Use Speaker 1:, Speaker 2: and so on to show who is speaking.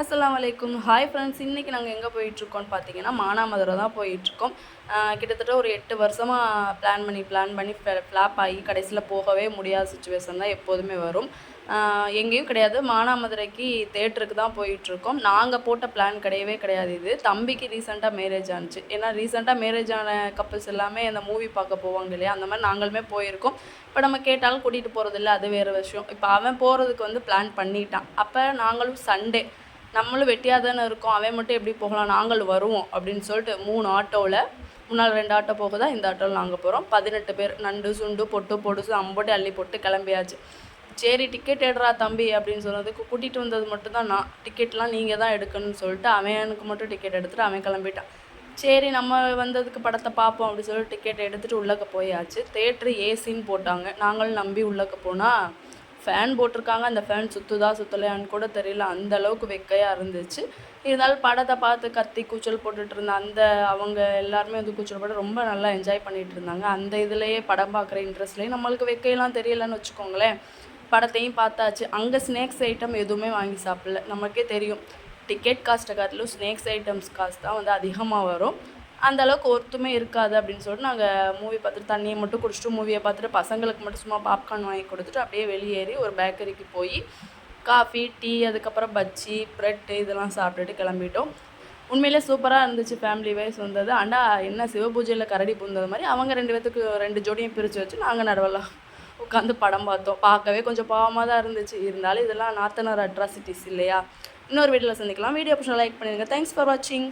Speaker 1: அஸ்லாம் வலைக்கும் hi friends இன்றைக்கி நாங்கள் எங்கே போயிட்டுருக்கோம்னு பார்த்தீங்கன்னா மானாமதுரை தான் போயிட்டுருக்கோம். கிட்டத்தட்ட ஒரு எட்டு வருஷமாக பிளான் பண்ணி பிளான் பண்ணி ஃப்ளாப் ஆகி கடைசியில் போகவே முடியாத சுச்சுவேஷன் தான் எப்போதுமே வரும். எங்கேயும் கிடையாது. மானாமதுரைக்கு தேட்டருக்கு தான் போயிட்டுருக்கோம். நாங்கள் போட்ட பிளான் கிடையவே கிடையாது இது. தம்பிக்கு ரீசெண்டாக மேரேஜ் ஆனிச்சு. ஏன்னா ரீசெண்டாக மேரேஜ் ஆன கப்புள்ஸ் எல்லாமே அந்த மூவி பார்க்க போவாங்க இல்லையா? அந்த மாதிரி நாங்களுமே போயிருக்கோம். இப்போ நம்ம கேட்டாலும் கூட்டிகிட்டு போகிறதில்ல அது வேறு விஷயம். இப்போ அவன் போகிறதுக்கு வந்து பிளான் பண்ணிட்டான். அப்போ நாங்களும் சண்டே நம்மளும் வெட்டியாக தானே இருக்கோம். அவன் மட்டும் எப்படி போகலாம்? நாங்கள் வருவோம் அப்படின்னு சொல்லிட்டு மூணு ஆட்டோவில் முன்னால் ரெண்டு ஆட்டோ போகுதா? இந்த ஆட்டோவில் நாங்கள் போகிறோம் பதினெட்டு பேர் நண்டு சுண்டு பொட்டு பொடுசு அம்போட்டு அள்ளி போட்டு கிளம்பியாச்சு. சரி டிக்கெட் எடுறா தம்பி அப்படின்னு சொன்னதுக்கு கூட்டிகிட்டு வந்தது மட்டும்தான் நான். டிக்கெட்லாம் நீங்கள் தான் எடுக்கணும்னு சொல்லிட்டு அவனுக்கு மட்டும் டிக்கெட் எடுத்துகிட்டு அவன் கிளம்பிட்டான். சரி நம்ம வந்ததுக்கு படத்தை பார்ப்போம் அப்படின்னு சொல்லி டிக்கெட் எடுத்துகிட்டு உள்ளக்க போயாச்சு. தேட்ரு ஏசின்னு போட்டாங்க. நாங்களும் நம்பி உள்ளக்க போனால் ஃபேன் போட்டிருக்காங்க. அந்த ஃபேன் சுற்றுதா சுற்றலையான்னு கூட தெரியல. அந்த அளவுக்கு வெக்கையாக இருந்துச்சு. இருந்தாலும் படத்தை பார்த்து கத்தி கூச்சல் போட்டுட்டு இருந்த அந்த அவங்க எல்லாருமே வந்து கூச்சல் போட்டு ரொம்ப நல்லா என்ஜாய் பண்ணிட்டு இருந்தாங்க. அந்த இதுலேயே படம் பார்க்குற இன்ட்ரெஸ்ட்லேயே நம்மளுக்கு வெக்கையெல்லாம் தெரியலன்னு வச்சுக்கோங்களேன். படத்தையும் பார்த்தாச்சு. அங்கே ஸ்நாக்ஸ் ஐட்டம் எதுவுமே வாங்கி சாப்பிடல. நமக்கே தெரியும். டிக்கெட் காஸ்ட்டை காட்டிலும் ஸ்நாக்ஸ் ஐட்டம்ஸ் காசு தான் வந்து அதிகமாக வரும். அந்த அளவுக்கு ஒருத்துமே இருக்காது அப்படின்னு சொல்லிட்டு நாங்கள் மூவி பார்த்துட்டு தண்ணியை மட்டும் குடிச்சிட்டு மூவியை பார்த்துட்டு பசங்களுக்கு மட்டும் சும்மா பாப்கார்ன் வாங்கி கொடுத்துட்டு அப்படியே வெளியேறி ஒரு பேக்கரிக்கு போய் காஃபி டீ அதுக்கப்புறம் பஜ்ஜி ப்ரெட்டு இதெல்லாம் சாப்பிட்டுட்டு கிளம்பிட்டோம். உண்மையிலே சூப்பராக இருந்துச்சு ஃபேமிலி வைஸ் வந்தது. ஆண்டா என்ன சிவபூஜையில் கரடி பூந்தது மாதிரி அவங்க ரெண்டு பேத்துக்கு ரெண்டு ஜோடியும் பிரித்து வச்சு நாங்கள் நடுவலாம் உட்காந்து படம் பார்த்தோம். பார்க்கவே கொஞ்சம் பாவமாக தான் இருந்துச்சு. இருந்தாலும் இதெல்லாம் நாத்தனார் அட்ராசிட்டிஸ் இல்லையா? இன்னொரு வீடியோவில் சந்திக்கலாம். வீடியோ பிடிச்சா லைக் பண்ணிடுங்க. தேங்க்ஸ் ஃபார் வாட்சிங்